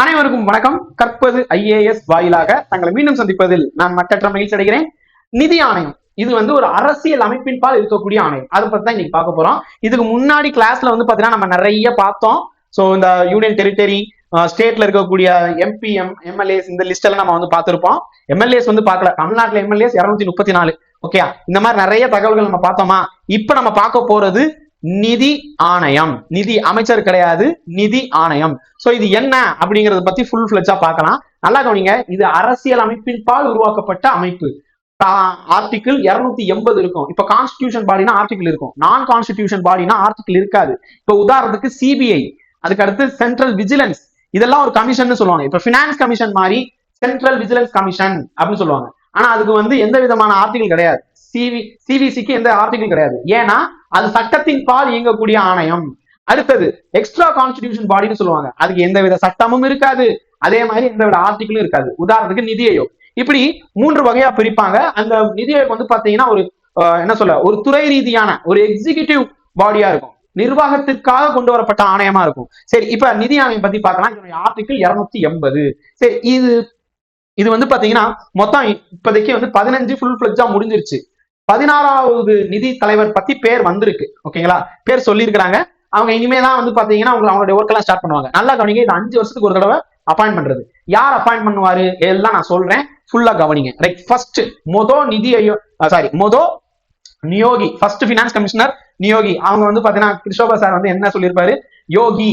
அனைவருக்கும் வணக்கம். கற்பது ஐஏஎஸ் வாயிலாக தங்களை மீண்டும் சந்திப்பதில் நான் மற்றற்ற மகிழ்ச்சி அடைகிறேன். நிதி ஆணையம். இது வந்து ஒரு அரசியல் அமைப்பின் பால் இருக்கக்கூடிய ஆணையம். அதை பத்தி தான் இன்னைக்கு பார்க்க போறோம். இதுக்கு முன்னாடி கிளாஸ்ல வந்து பாத்தீங்கன்னா நம்ம நிறைய பார்த்தோம். ஸோ இந்த யூனியன் டெரிட்டரி ஸ்டேட்ல இருக்கக்கூடிய எம்பிஎம் எம்எல்ஏஸ் இந்த லிஸ்ட் எல்லாம் நம்ம வந்து பார்த்திருப்போம். எம்எல்ஏஸ் வந்து பார்க்கல. தமிழ்நாட்டில் எம்எல்ஏஸ் இருநூத்தி முப்பத்தி நாலு. ஓகே இந்த மாதிரி நிறைய தகவல்கள் நம்ம பார்த்தோமா? இப்ப நம்ம பார்க்க போறது நிதி ஆணையம். நிதி அமைச்சர் கிடையாது நிதி ஆணையம். சோ இது என்ன அப்படிங்கறத பத்தி ஃபுல் ஃபிளெஜா பார்க்கலாம். நல்லா கவனிங்க இது அரசியல் அமைப்பின் பால் உருவாக்கப்பட்ட அமைப்பு. ஆர்டிகிள் இருநூத்தி எண்பது இருக்கும். இப்ப கான்ஸ்டிடியூஷன் பாடினா ஆர்டிகிள் இருக்கும். நான் கான்ஸ்டிடியூஷன் பாடினா ஆர்டிகிள் இருக்காது. இப்ப உதாரணத்துக்கு சிபிஐ அதுக்கு அடுத்து சென்ட்ரல் விஜிலன்ஸ் இதெல்லாம் ஒரு கமிஷன் சொல்லுவாங்க. இப்ப பினான்ஸ் கமிஷன் மாதிரி சென்ட்ரல் விஜிலன்ஸ் கமிஷன் அப்படின்னு சொல்லுவாங்க. ஆனா அதுக்கு வந்து எந்த விதமான ஆர்டிகிள் கிடையாது. சிவி சிவிசிக்கு எந்த ஆர்டிகிள் கிடையாது. ஏன்னா அது சட்டத்தின் பால் இயங்கக்கூடிய ஆணையம். அடுத்தது எக்ஸ்ட்ரா கான்ஸ்டிடியூஷன் பாடின்னு சொல்லுவாங்க. அதுக்கு எந்த வித சட்டமும் இருக்காது. அதே மாதிரி எந்த வித ஆர்டிகிளும் இருக்காது. உதாரணத்துக்கு நிதி ஆயோக். இப்படி மூன்று வகையா பிரிப்பாங்க. அந்த நிதி ஆயோக் வந்து பாத்தீங்கன்னா ஒரு என்ன சொல்ல ஒரு துறை ரீதியான ஒரு எக்ஸிகியூட்டிவ் பாடியா இருக்கும். நிர்வாகத்திற்காக கொண்டு வரப்பட்ட ஆணையமா இருக்கும். சரி இப்ப நிதி ஆணையம் பத்தி பார்க்கலாம் இதனுடைய ஆர்டிகிள் இருநூத்தி எண்பது. சரி இது இது வந்து பாத்தீங்கன்னா மொத்தம் இப்போதைக்கு வந்து பதினஞ்சு ஃபுல் ஃபிளட்ஜா முடிஞ்சிருச்சு. பதினாறாவது நிதி தலைவர் பத்தி பேர் வந்திருக்கு ஓகேங்களா? பேர் சொல்லியிருக்கிறாங்க. அவங்க இனிமே தான் வந்து பாத்தீங்கன்னா அவங்க அவங்களுடைய ஒர்க் எல்லாம் ஸ்டார்ட் பண்ணுவாங்க. நல்லா கவனிங்க இது அஞ்சு வருஷத்துக்கு ஒரு தடவை அப்பாயிண்ட் பண்றது. யார் அப்பாயிண்ட் பண்ணுவாரு? எல்லாம் நான் சொல்றேன். ஃபுல்லா கவனிங்க. ரைட் ஃபர்ஸ்ட் மொதோ நிதி ஐயோ sorry மொதோ Neogy first finance commissioner Neogy. அவங்க வந்து பாத்தீங்கன்னா கிருஷோபா சார் வந்து என்ன சொல்லியிருப்பாரு? யோகி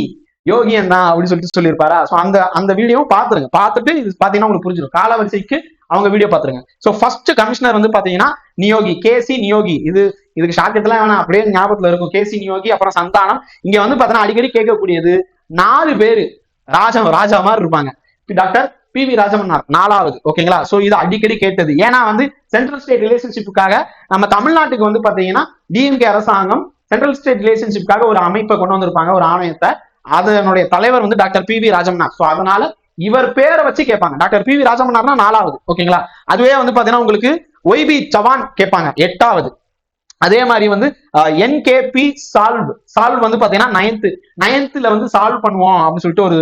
யோகி தான் அப்படின்னு சொல்லிட்டு சொல்லியிருப்பாரா? ஸோ அந்த அந்த வீடியோவும் பார்த்துருங்க பார்த்துட்டு இது பாத்தீங்கன்னா உங்களுக்கு புரிஞ்சிடும் காலவரிசைக்கு அவங்க வீடியோ பார்த்துருங்க. ஸோ ஃபர்ஸ்ட் கமிஷனர் வந்து பாத்தீங்கன்னா நியோகி கேசி நியோகி. இது இதுக்கு ஷார்ட்கட்லாம் வேணாம். அப்படியே ஞாபகத்துல இருக்கும். கேசி நியோகி அப்புறம் சந்தானம். இங்க வந்து பாத்தீங்கன்னா அடிக்கடி கேட்கக்கூடியது நாலு பேரு ராஜா ராஜா மாதிரி இருப்பாங்க. Doctor P V Rajamannar. நாலாவது. ஓகேங்களா? சோ இது அடிக்கடி கேட்டது. ஏன்னா வந்து சென்ட்ரல் ஸ்டேட் ரிலேஷன்ஷிப்புக்காக நம்ம தமிழ்நாட்டுக்கு வந்து பாத்தீங்கன்னா டிஎம்கே அரசாங்கம் சென்ட்ரல் ஸ்டேட் ரிலேஷன்ஷிப்புக்காக ஒரு அமைப்பை கொண்டு வந்திருப்பாங்க. ஒரு ஆணையத்தை. அதனுடைய தலைவர் வந்து doctor P V Rajamannar. So அதனால இவர் பேரை வச்சு கேட்பாங்க. டாக்டர் பி வி ராஜமன்னார்னா நாலாவது. ஓகேங்களா? அதுவே வந்து பாத்தீங்கன்னா உங்களுக்கு ஒய்பி சவான் கேட்பாங்க. எட்டாவது. அதே மாதிரி வந்து என்கேபி சால்வ். சால்வ் வந்து பாத்தீங்கன்னா நைன்த்து நைன்த்ல வந்து சால்வ் பண்ணுவோம் அப்படின்னு சொல்லிட்டு ஒரு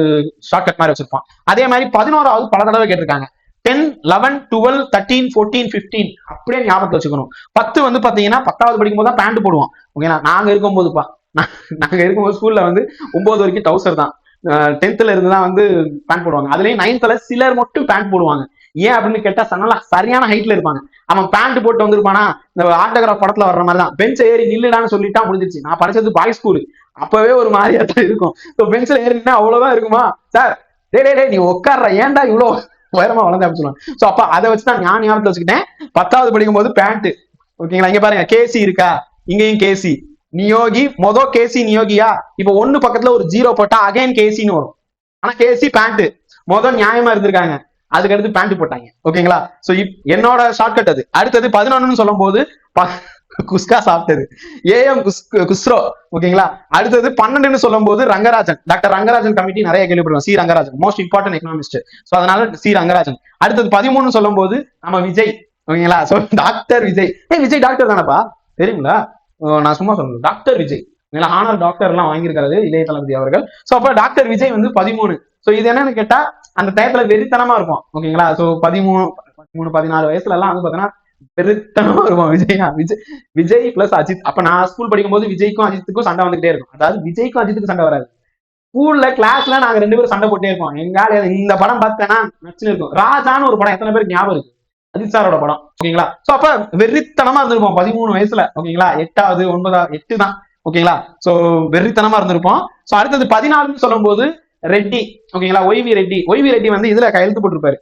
ஷார்ட்கட் மாதிரி வச்சிருப்பான். அதே மாதிரி பதினோராவது பல தடவை கேட்டிருக்காங்க. Ten eleven twelve thirteen fourteen fifteen அப்படியே ஞாபகத்தை வச்சுக்கணும். பத்து வந்து பாத்தீங்கன்னா பத்தாவது படிக்கும் போது தான் பேண்ட் போடுவோம் ஓகேங்களா? நாங்க இருக்கும்போதுப்பா. நாங்க இருக்கும்போது ஸ்கூல்ல வந்து ஒன்பது வரைக்கும் டவுசர் தான். டென்த்துல இருந்து தான் வந்து பேண்ட் போடுவாங்க. அதுலயும் நைன்த்ல சிலர் மட்டும் பேண்ட் போடுவாங்க. ஏன் அப்படின்னு கேட்டா சனலா சரியான ஹைட்ல இருப்பாங்க. அவன் பேண்ட் போட்டு வந்திருப்பானா? இந்த ஆட்டோகிராஃப் படத்துல வர்ற மாதிரி தான் பெஞ்ச் ஏறி நில்லுடான்னு சொல்லிட்டா முடிஞ்சிச்சு நான் படிச்சது பாய் ஸ்கூல் அப்பவே ஒரு மாதிரியா தான் இருக்கும் ஸோ பெஞ்சில் ஏறினா அவ்வளவுதான் இருக்குமா? சார் டே டே டே நீ உட்கார்ற. ஏன்டா இவ்வளோ உயரமா வளர்ந்து அப்படின்னு சொல்லுவாங்க. ஸோ அப்ப அதை வச்சு தான் நான் ஞாபகத்தில் வச்சுக்கிட்டேன். பத்தாவது படிக்கும் போது பேண்ட் ஓகேங்களா? இங்க பாருங்க. கேசி இருக்கா? இங்கேயும் கேசி நியோகி மொத கேசி நியோகியா? இப்ப ஒண்ணு பக்கத்துல ஒரு ஜீரோ போட்டா அகைன் கேசின்னு வரும். ஆனா கேசி பேண்ட் மொதல் நியாயமா இருந்திருக்காங்க. அதுக்கு அடுத்து பேண்ட் போட்டாங்க. ஓகேங்களா? சோ என்னோட ஷார்ட்கட் அது. அடுத்தது பதினொன்னு சொல்லும் போது குஸ்கா சாப்பிட்டது. ஏஎம் குஸ்ரோ. ஓகேங்களா? அடுத்தது பன்னெண்டுன்னு சொல்லும் போது ரங்கராஜன். டாக்டர் ரங்கராஜன் கமிட்டி நிறைய கேள்விப்படுவோம் C. Rangarajan. Most important economist so அதனால சி. ரங்கராஜன். அடுத்தது பதிமூணு சொல்லும் போது நம்ம விஜய். ஓகேங்களா? So doctor Vijay. ஏ விஜய் டாக்டர் தானப்பா? தெரியுங்களா? நான் சும்மா சொல்றேன் டாக்டர் விஜய். ஆனர் டாக்டர் எல்லாம் வாங்கியிருக்காரு இளைய தளபதி அவர்கள். சோ அப்ப டாக்டர் விஜய் வந்து பதிமூணு. சோ இது என்னன்னு கேட்டா அந்த டயத்துல வெறித்தனமா இருக்கும் ஓகேங்களா? சோ பதிமூணு பதிமூணு பதினாலு வயசுல எல்லாம் வந்து பாத்தீங்கன்னா வெறித்தனமா இருக்கும் விஜயா. விஜய் விஜய் பிளஸ் அஜித். அப்ப நான் ஸ்கூல் படிக்கும் போது விஜய்க்கும் அஜித்துக்கும் சண்டை வந்துகிட்டே இருக்கும். அதாவது விஜய்க்கும் அஜித்துக்கும் சண்டை வராது. ஸ்கூல்ல கிளாஸ்ல நாங்க ரெண்டு பேரும் சண்டை போட்டே இருப்போம். எங்கால இந்த படம் பார்த்தேன்னா நச்சுன்னு இருக்கும். ராஜான்னு ஒரு படம் எத்தனை பேருக்கு ஞாபகம் இருக்கு? அஜித் சாரோட படம். ஓகேங்களா? சோ அப்ப வெறித்தனமா இருந்திருப்போம். பதிமூணு வயசுல. ஓகேங்களா? எட்டாவது ஒன்பதாவது எட்டு தான் ஓகேங்களா? சோ வெறித்தனமா இருந்திருப்போம். சோ அடுத்தது பதினாலுன்னு சொல்லும் போது ரெட்டி. ஓகேங்களா? ஒய்வி ரெட்டி. ஒய்வி ரெட்டி வந்து இதுல கையெழுத்து போட்டிருப்பாரு.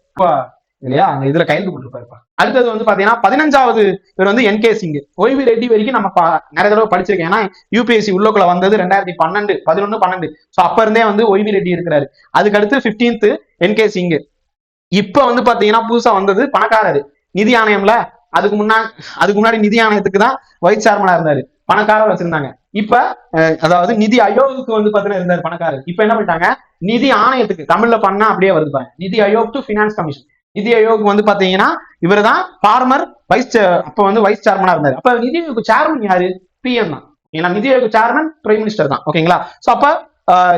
இல்லையா? அங்க இதுல கையெழுத்து போட்டிருப்பாருப்பா. அடுத்தது வந்து பாத்தீங்கன்னா பதினஞ்சாவது பேர் வந்து என்கே சிங் ஒய்வி ரெட்டி வரைக்கும் நம்ம நிறைய தடவை படிச்சிருக்கேன். ஏன்னா யூபிஎஸ்சி உள்ளக்குள்ள வந்தது ரெண்டாயிரத்தி பன்னெண்டு பதினொன்னு பன்னெண்டு. சோ அப்ப இருந்தே வந்து ஒய்வி ரெட்டி இருக்கிறாரு. அதுக்கு அடுத்து பிப்டீன்த் என்கே சிங் இப்ப வந்து பாத்தீங்கன்னா புதுசா வந்தது பணக்காரரு. நிதி ஆணையம்ல. அதுக்கு முன்னாடி அதுக்கு முன்னாடி நிதி ஆணையத்துக்கு தான் வைஸ் சேர்மனா இருந்தாரு. பணக்காரர் வச்சிருந்தாங்க. இப்ப அதாவது நிதி அயோகுக்கு வந்து பாத்தீங்கன்னா இருந்தாரு பணக்காரர். இப்ப என்ன பண்ணிட்டாங்க? நிதி ஆணையத்துக்கு தமிழ்ல பண்ணா அப்படியே வருது பாருங்க. நிதி அயோக் டு பினான்ஸ் கமிஷன் நிதி ஆயோக் வந்து பாத்தீங்கன்னா இவர் தான் ஃபார்மர் வைஸ் அப்ப வந்து வைஸ் சேர்மனா இருந்தாரு. அப்ப நிதி ஆயோக் சேர்மன் யாரு? பிஎம் தான். ஏன்னா நிதி ஆயோக் சேர்மன் பிரைம் மினிஸ்டர் தான். ஓகேங்களா சோ அப்ப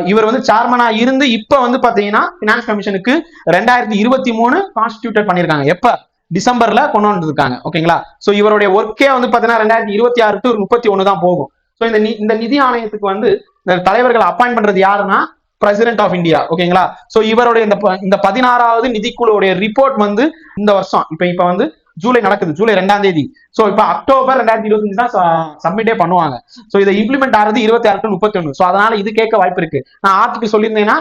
இவர் வந்து சேர்மனா இருந்து இப்ப வந்து பாத்தீங்கன்னா பினான்ஸ் கமிஷனுக்கு ரெண்டாயிரத்தி இருபத்தி மூணு கான்ஸ்டியூட்டட் பண்ணிருக்காங்க எப்ப? டிசம்பர்ல கொண்டு வந்துருக்காங்க. ஓகேங்களா? சோ இவருடைய ஒர்க்கே வந்து பாத்தீங்கன்னா ரெண்டாயிரத்தி இருபத்தி ஆறு டு முப்பத்தி ஒண்ணு தான் போகும். சோ இந்த நி- இந்த நிதி ஆணையத்துக்கு வந்து இந்த தலைவர்களை அப்பாயிண்ட் பண்றது யாருன்னா பிரசிடென்ட் ஆஃப் இந்தியா ஓகேங்களா? சோ இவருடைய இந்த ப- இந்த பதினாறாவது நிதிக்குழுவுடைய ரிப்போர்ட் வந்து இந்த வருஷம். இப்ப இப்ப வந்து ஜூலை நடக்குது ஜூலை ரெண்டாம் தேதி. சோ இப்ப அக்டோபர் ரெண்டாயிரத்தி இருபத்தஞ்சு தான் சப்மிட்டே பண்ணுவாங்க. சோ இதை இம்ப்ளிமெண்ட் ஆறது இருபத்தி ஆறு டு முப்பத்தி ஒன்று சோ அதனால இது கேட்க வாய்ப்பு இருக்கு. நான் ஆர்டிகல் சொல்லியிருந்தேன்னா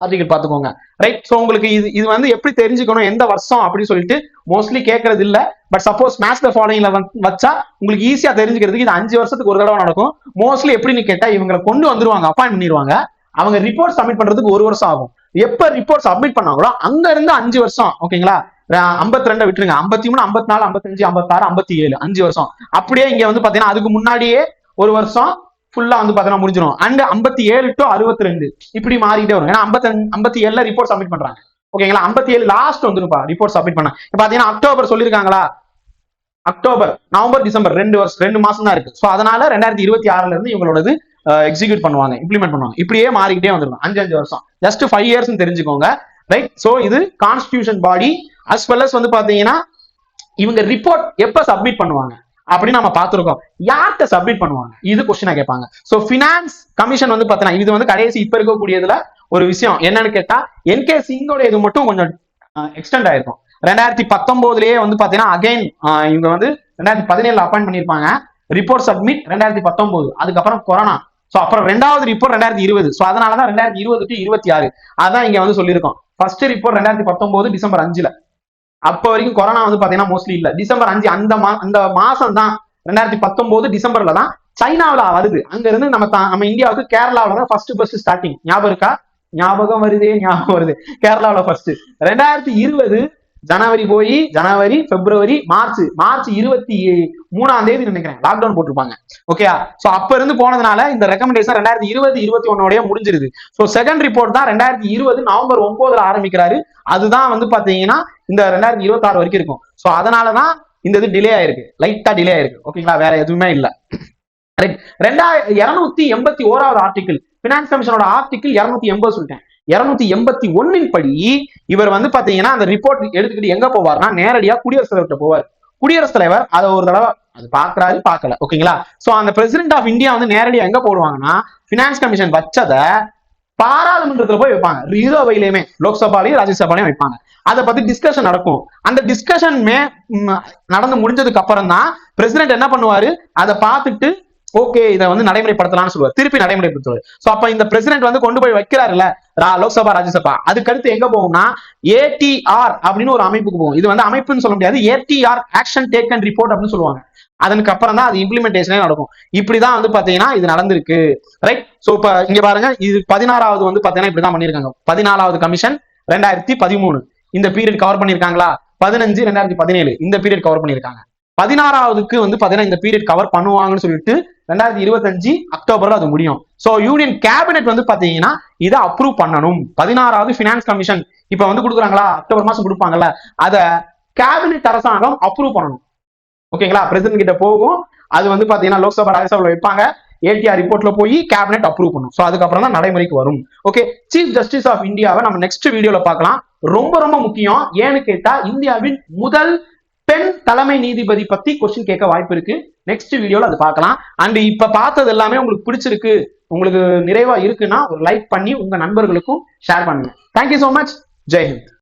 ஆர்டிகல் பாத்துக்கோங்க ரைட் சோ உங்களுக்கு இது இது வந்து எப்படி தெரிஞ்சுக்கணும் எந்த வருஷம் அப்படின்னு சொல்லிட்டு மோஸ்ட்லி கேட்கறது இல்ல பட் சப்போஸ் மேட்ச் த ஃபாலோயிங்ல வச்சா உங்களுக்கு ஈஸியா தெரிஞ்சுக்கிறதுக்கு இது அஞ்சு வருஷத்துக்கு ஒரு தடவை நடக்கும். மோஸ்ட்லி எப்படின்னு கேட்டா இவங்களை கொண்டு வந்துருவாங்க அப்பாயின் பண்ணிடுவாங்க அவங்க ரிப்போர்ட் சப்மிட் பண்றதுக்கு ஒரு வருஷம் ஆகும். எப்ப ரிப்போர்ட் சப்மிட் பண்ணாங்களோ அங்க இருந்து அஞ்சு வருஷம் ஓகேங்களா ஐம்பத்தி ரெண்டை விட்டுருங்க. ஐம்பத்தி மூணு ஐம்பத்தி நாலு ஐம்பத்தஞ்சு ஐம்பத்தாறு ஐம்பத்தி ஏழு அஞ்சு வருஷம். அப்படியே இங்க வந்து பாத்தீங்கன்னா அதுக்கு முன்னாடியே ஒரு வருஷம் ஃபுல்லா வந்து பாத்தீங்கன்னா முடிஞ்சிடும் அண்ட் ஐம்பத்தி ஏழு டு அறுபத்தி ரெண்டு இப்படி மாறிட்டே வரும். ஏன்னா ஐம்பத்தி ஐம்பத்தி ஏழுல ரிப்போர்ட் சப்மிட் பண்றாங்க. ஓகேங்களா ஐம்பத்தி ஏழு லாஸ்ட் வந்துருப்பா ரிப்போர்ட் சப்மிட் பண்ண. பாத்தீங்கன்னா அக்டோபர் சொல்லியிருக்காங்களா? அக்டோபர் நவம்பர் டிசம்பர் ரெண்டு வருஷம் ரெண்டு மாசம் தான் இருக்கு. ஸோ அதனால ரெண்டாயிரத்தி இருபத்தி ஆறுல இருந்து இவங்களோடது எக்ஸிக்யூட் பண்ணுவாங்க இம்ப்ளிமெண்ட் பண்ணுவாங்க. இப்படியே மாறிக்கிட்டே வந்துடும் அஞ்சு அஞ்சு வருஷம். ஜஸ்ட் ஃபைவ் இயர்ஸ் தெரிஞ்சுக்கோங்க. ரைட் சோ இது constitution body as well as வந்து பாத்தீங்கன்னா இவங்க ரிப்போர்ட் எப்ப சப்மிட் பண்ணுவாங்க? அப்படின்னு நம்ம பார்த்துருக்கோம். யார்கிட்ட சப்மிட் பண்ணுவாங்க? இது கொஸ்டினா கேட்பாங்க. சோ ஃபினான்ஸ் கமிஷன் வந்து பாத்தீங்கன்னா இது வந்து கடைசி இப்ப இருக்கக்கூடியதுல ஒரு விஷயம். என்னன்னு கேட்டா என்கே சிங்கோட இது மட்டும் கொஞ்சம் எக்ஸ்டெண்ட் ஆயிருக்கும். ரெண்டாயிரத்தி பத்தொன்பதுலயே வந்து பாத்தீங்கன்னா அகைன் இவங்க வந்து ரெண்டாயிரத்தி பதினேழுல அப்பாயிண்ட் பண்ணிருப்பாங்க ரிப்போர்ட் சப்மிட் ரெண்டாயிரத்தி பத்தொன்பது அதுக்கப்புறம் கொரோனா சோ அப்புறம் ரெண்டாவது ரிப்போர்ட் ரெண்டாயிரத்தி இருபது. சோ அதனாலதான் ரெண்டாயிரத்தி இருபது டு இருபத்தி ஆறு. அதான் இங்க வந்து சொல்லியிருக்கோம். ஃபர்ஸ்ட் ரிப்போர்ட் ரெண்டாயிரத்தி பத்தொன்பது டிசம்பர் அஞ்சுல. அப்ப வரைக்கும் கொரோனா வந்து பாத்தீங்கன்னா மோஸ்ட்லி இல்ல. டிசம்பர் அஞ்சு அந்த மா அந்த மாசம் தான் ரெண்டாயிரத்தி பத்தொன்பது டிசம்பர்ல தான் சைனாவில வருது. அங்க இருந்து நம்ம நம்ம இந்தியாவுக்கு கேரளாவில தான் ஃபர்ஸ்ட் ஃபர்ஸ்ட் ஸ்டார்டிங் ஞாபகம் இருக்கா? ஞாபகம் வருதே ஞாபகம் வருது. கேரளாவில ஃபர்ஸ்ட் ரெண்டாயிரத்தி இருபது ஜனவரி போய் ஜனவரி பிப்ரவரி மார்ச். மார்ச் இருபத்தி மூணாம் தேதி நினைக்கிறேன். லாக்டவுன் போட்டிருப்பாங்க. ஓகே சோ அப்ப இருந்து போனதுனால இந்த ரெக்கமெண்டேஷன் ரெண்டாயிரத்தி இருபது இருபத்தி ஒன்னோடய முடிஞ்சிருது. சோ செகண்ட் ரிப்போர்ட் தான் ரெண்டாயிரத்தி இருபது நவம்பர் ஒன்பதுல ஆரம்பிக்கிறாரு. அதுதான் வந்து பாத்தீங்கன்னா இந்த ரெண்டாயிரத்தி இருபத்தி ஆறு வரைக்கும் இருக்கும். ஸோ அதனாலதான் இந்த இது டிலே ஆயிருக்கு. லைட்டா டிலே ஆயிருக்கு. ஓகேங்களா வேற எதுவுமே இல்லை. ரைட் ரெண்டாயிரம் இருநூத்தி எண்பத்தி ஓராவது ஆர்டிகிள் பினான்ஸ் கமிஷனோட ஆர்டிகிள் இருநூத்தி எண்பது சொல்லிட்டேன். இருநூத்தி எண்பத்தி ஒன்னின் படி இவர் வந்து பாத்தீங்கன்னா அந்த ரிப்போர்ட் எடுத்துக்கிட்டு எங்க போவார்னா நேரடியா குடியரசுத் தலைவர்கிட்ட போவார். குடியரசுத் தலைவர் அதை ஒரு தடவை அது பாக்குறாரு பார்க்கல ஓகேங்களா சோ அந்த பிரசிடென்ட் ஆஃப் இந்தியா வந்து நேரடியா எங்க போடுவாங்கன்னா பினான்ஸ் கமிஷன் வச்சதை பாராளுமன்றத்துல போய் வைப்பாங்க. இரு அவையிலையுமே லோக்சபாலையும் ராஜ்யசபாலையும் வைப்பாங்க. அதை பத்தி டிஸ்கஷன் நடக்கும். அந்த டிஸ்கஷன் மே நடந்து முடிஞ்சதுக்கு அப்புறம் தான் பிரசிடென்ட் என்ன பண்ணுவாரு? அதை பார்த்துட்டு ஓகே இதை வந்து நடைமுறைப்படுத்தலாம்னு சொல்லுவார். திருப்பி நடைமுறைப்படுத்துவார். சோ அப்ப இந்த பிரசிடென்ட் வந்து கொண்டு போய் வைக்கிறாருல்ல ரா- லோக்சபா ராஜ்யசபா. அதுக்கடுத்து எங்க போகும்னா ஏடிஆர் அப்படின்னு ஒரு அமைப்புக்கு போகும். இது வந்து அமைப்புன்னு சொல்ல முடியாது. ATR action take and report அப்படின்னு சொல்லுவாங்க. அதனுக்கு அப்புறம் தான் அது இம்ப்ளிமெண்டேஷனே நடக்கும். இப்படிதான் வந்து பாத்தீங்கன்னா இது நடந்திருக்கு. ரைட் சோ இப்ப இங்க பாருங்க இது பதினாறாவது வந்து பாத்தீங்கன்னா இப்படிதான் பண்ணிருக்காங்க பதினாலாவது கமிஷன் ரெண்டாயிரத்தி பதிமூணு. இந்த பீரியட் கவர் பண்ணிருக்காங்களா பதினஞ்சு ரெண்டாயிரத்தி பதினேழு. இந்த பீரியட் கவர் பண்ணிருக்காங்க பதினாறாவதுக்கு வந்து பாத்தீங்கன்னா இந்த பீரியட் கவர் பண்ணுவாங்கன்னு சொல்லிட்டு ரெண்டாயிரத்தி இருபத்தஞ்சு அக்டோபர்ல அது முடியும். சோ யூனியன் கேபினெட் வந்து பாத்தீங்கன்னா இதை அப்ரூவ் பண்ணணும். பதினாறாவது பினான்ஸ் கமிஷன் இப்ப வந்து கொடுக்குறாங்களா? அக்டோபர் மாசம் கொடுப்பாங்கல்ல. அதை கேபினெட் அரசாங்கம் அப்ரூவ் பண்ணணும். ஓகேங்களா பிரசிடன்ட் கிட்ட போகும். அது வந்து பாத்தீங்கன்னா லோக்சபா ராஜ்யசபால வைப்பாங்க. ஏடிஆர் ரிப்போர்ட்ல போய் கேபினெட் அப்ரூவ் பண்ணும். ஸோ அதுக்கப்புறம் தான் நடைமுறைக்கு வரும். ஓகே சீஃப் ஜஸ்டிஸ் ஆஃப் இந்தியாவை நம்ம நெக்ஸ்ட் வீடியோல பார்க்கலாம். ரொம்ப ரொம்ப முக்கியம். ஏன்னு கேட்டா இந்தியாவின் முதல் பெண் தலைமை நீதிபதி பத்தி கொஸ்டின் கேட்க வாய்ப்பு இருக்கு. நெக்ஸ்ட் வீடியோல அது பார்க்கலாம். அண்ட் இப்ப பார்த்தது எல்லாமே உங்களுக்கு பிடிச்சிருக்கு. உங்களுக்கு நிறைவா இருக்குன்னா ஒரு லைக் பண்ணி உங்க நண்பர்களுக்கும் ஷேர் பண்ணுங்க. தேங்க்யூ சோ மச் ஜெய் ஹிந்த்